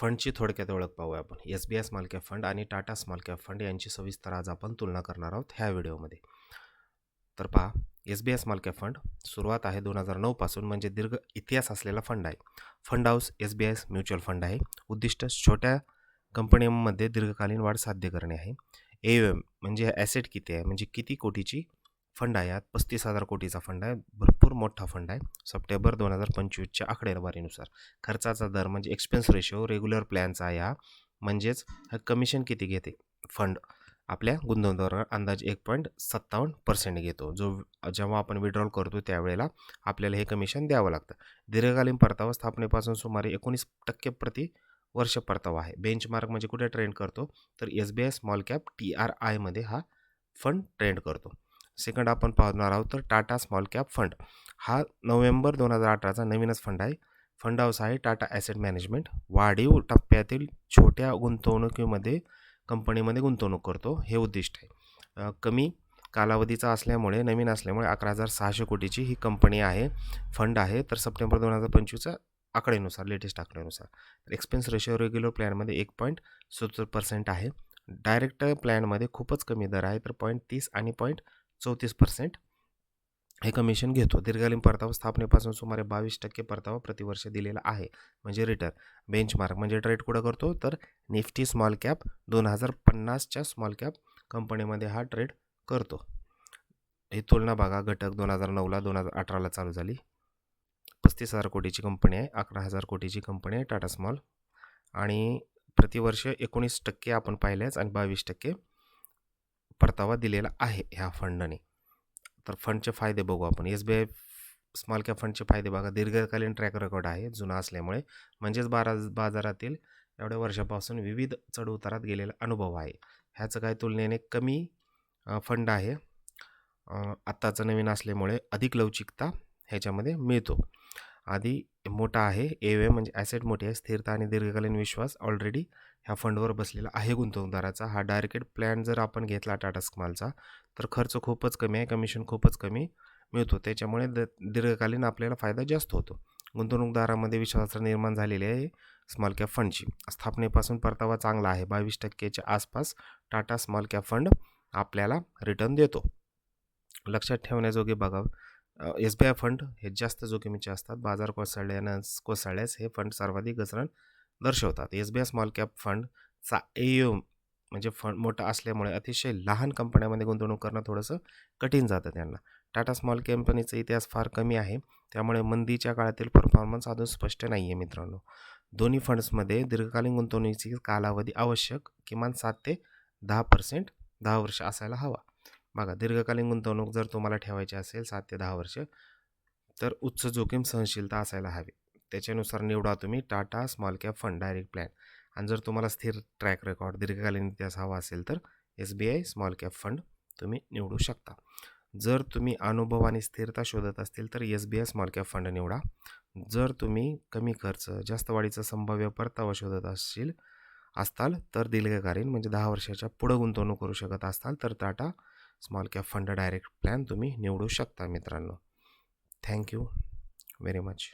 फंडची थोडक्यात ओळख पाहूया आपण. S B I small cap fund आणि टाटा स्मॉल कॅप फंड यांची सविस्तर आज आपण तुलना करणार आहोत ह्या व्हिडिओमध्ये. तर पहा S B I small cap fund सुरुवात आहे दोन हजार नऊपासून म्हणजे दीर्घ इतिहास असलेला फंड आहे. Fund house S B I mutual fund आहे. उद्दिष्ट छोट्या कंपन्यांमध्ये दीर्घकालीन वाढ साध्य करणे आहे. ए एम म्हणजे ॲसेट किती आहे? म्हणजे किती कोटीची फंड आहे? यात पस्तीस हजार कोटीचा फंड आहे. भरपूर मोठा फंड आहे. सप्टेंबर दोन हजार पंचवीसच्या आकडेवारीनुसार. खर्चाचा दर म्हणजे एक्सपेन्स रेशो रेग्युलर प्लॅनचा या म्हणजेच हा कमिशन किती घेते? फंड. आपल्या गुंतवणुकीवर अंदाज एक पॉईंट सत्तावन्न पर्सेंट घेतो. जो जेव्हा आपण विड्रॉल करतो त्यावेळेला आपल्याला हे कमिशन द्यावं लागतं. दीर्घकालीन परतावा स्थापनेपासून सुमारे एकोणीस टक्के प्रति वर्ष परतावा आहे. बेंचमार्क म्हणजे कुठे ट्रेंड करतो? तर S B I small cap T R आयमध्ये हा फंड ट्रेंड करतो. सेकंड आपण पाहणार आहोत तर टाटा स्मॉल कॅप फंड. हा नोव्हेंबर दोन हजार अठराचा नवीनच फंड आहे. फंड हाऊस आहे टाटा ॲसेट मॅनेजमेंट. वाढीव टप्प्यातील छोट्या गुंतवणुकीमध्ये कंपनीमध्ये गुंतवणूक करतो. हे उद्दिष्ट आहे. कमी कालावधीचा असल्यामुळे नवीन असल्यामुळे अकरा हजार सहाशे कोटीची ही कंपनी आहे फंड आहे. तर सप्टेंबर दोन हजार पंचवीसच्या आकडेनुसार लेटेस्ट आकडेनुसार. एक्सपेन्स रेशो रेग्युलर प्लॅनमध्ये एक पॉईंट सत्तर पर्सेंट आहे. डायरेक्ट प्लॅनमध्ये खूपच कमी दर आहे. तर पॉईंट तीस आणि पॉईंट चौतीस पर्सेंट हे कमिशन घेतो. दीर्घकालीन परतावा स्थापनेपासून सुमारे बावीस टक्के परतावा प्रतिवर्ष दिलेला आहे. म्हणजे रिटर्न बेंचमार्क म्हणजे ट्रेड कुठं करतो? तर निफ्टी स्मॉल कॅप दोन हजार पन्नासच्या स्मॉल कॅप कंपनीमध्ये हा ट्रेड करतो. ही तुलना बघा. घटक दोन हजार नऊला दोन हजार अठराला चालू झाली. पस्तीस हजार कोटीची कंपनी आहे. अकरा हजार कोटीची कंपनी आहे. टाटा स्मॉल आणि प्रतिवर्ष एकोणीस टक्के आपण पाहिल्याच आणि बावीस टक्के परतावा दिलेला आहे ह्या फंडने. तर फंडचे फायदे बघू आपण. S B I small cap फंडचे फायदे बघा. दीर्घकालीन ट्रॅक रेकॉर्ड आहे जुना असल्यामुळे. म्हणजेच बारा बाजारातील एवढ्या वर्षापासून विविध चढउतारात गेलेला अनुभव आहे. ह्याचं काय तुलनेने कमी फंड आहे. आत्ताचं नवीन असल्यामुळे अधिक लवचिकता ह्याच्यामध्ये मिळतो. आधी मोठा आहे. ए म्हणजे ॲसेट मोठी आहे. स्थिरता आणि दीर्घकालीन विश्वास ऑलरेडी ह्या फंडवर बसलेला आहे गुंतवणूकदाराचा हा डायरेक्ट प्लॅन जर आपण घेतला टाटा स्कमालचा तर खर्च खूपच कमी आहे. कमिशन खूपच कमी मिळतो. त्याच्यामुळे द दीर्घकालीन आपल्याला फायदा जास्त होतो. गुंतवणूकदारामध्ये विश्वास निर्माण झालेले आहे स्मॉल कॅप फंडची स्थापनेपासून परतावा चांगला आहे. बावीस टक्केच्या आसपास टाटा स्मॉल कॅप फंड आपल्याला रिटर्न देतो. लक्षात ठेवण्याजोगे बघा. एस बी आय फंड हे जास्त जोखमीचे असतात. बाजार कोसळल्यानं कोसळल्यास हे फंड सर्वाधिक घसरण दर्शवतात. S B I small cap फंडचा एम म्हणजे फंड मोठा असल्यामुळे अतिशय लहान कंपन्यामध्ये गुंतवणूक करणं थोडंसं कठीण जातं त्यांना. टाटा स्मॉल कंपनीचा इतिहास फार कमी आहे. त्यामुळे मंदीच्या काळातील परफॉर्मन्स अजून स्पष्ट नाही आहे मित्रांनो. दोन्ही फंड्समध्ये दीर्घकालीन गुंतवणुकीची कालावधी आवश्यक किमान सात ते दहा पर्सेंट दहा वर्ष असायला हवा. बघा दीर्घकालीन गुंतवणूक जर तुम्हाला ठेवायची असेल सात ते दहा वर्ष तर उच्च जोखीम सहनशीलता असायला हवी. त्याच्यानुसार निवडा तुम्ही Tata small cap fund direct plan. आणि जर तुम्हाला स्थिर ट्रॅक रेकॉर्ड दीर्घकालीन इतिहास हवा असेल तर S B I small cap fund तुम्ही निवडू शकता. जर तुम्ही अनुभव आणि स्थिरता शोधत असतील तर S B I small cap fund निवडा. जर तुम्ही कमी खर्च जास्त वाढीचा संभाव्य परतावा शोधत असशील असताल तर दीर्घकालीन म्हणजे दहा वर्षाच्या पुढं गुंतवणूक करू शकत असाल तर Tata small cap fund direct plan तुम्ही निवडू शकता मित्रांनो. Thank you very much.